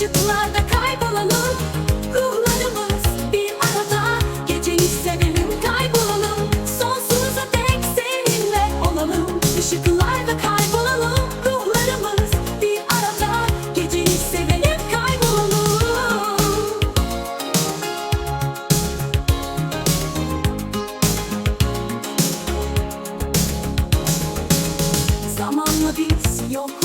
Işıklarda kaybolalım. Ruhlarımız bir arada Gece hissedelim kaybolalım. Sonsuza dek seninle olalım. Işıklarda kaybolalım. Ruhlarımız bir arada Gece hissedelim kaybolalım. Zamanla biz yok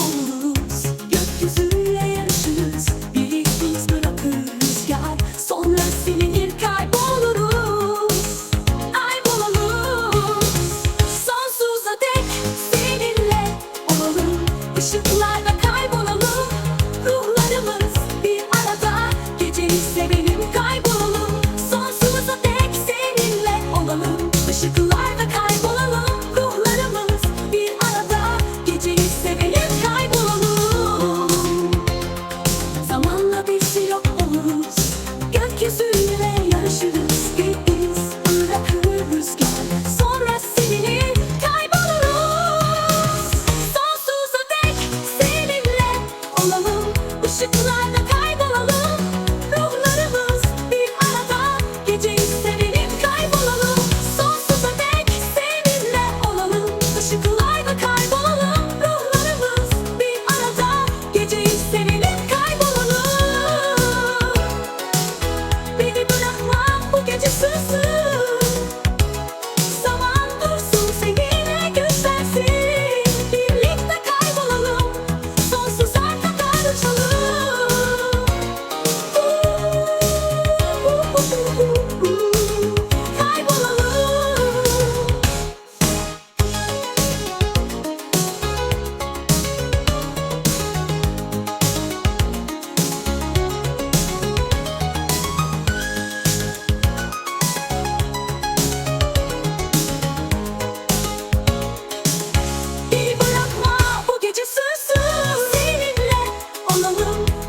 qui suit.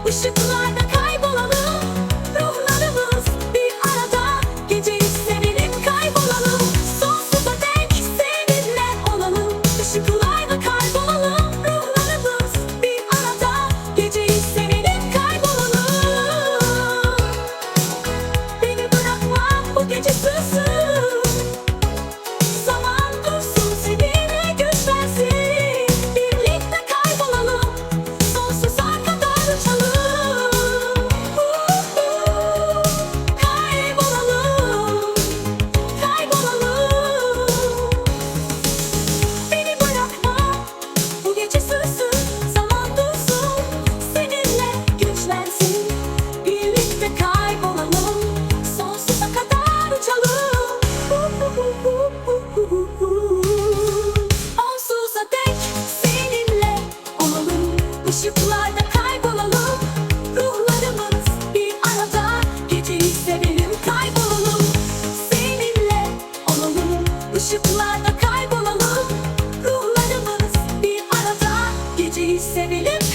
wish you could ışıklarda kaybolalım. Ruhlarımız bir arada Geceyi sevelim kaybolalım. Seninle olalım ışıklarda kaybolalım. Ruhlarımız bir arada Geceyi sevelim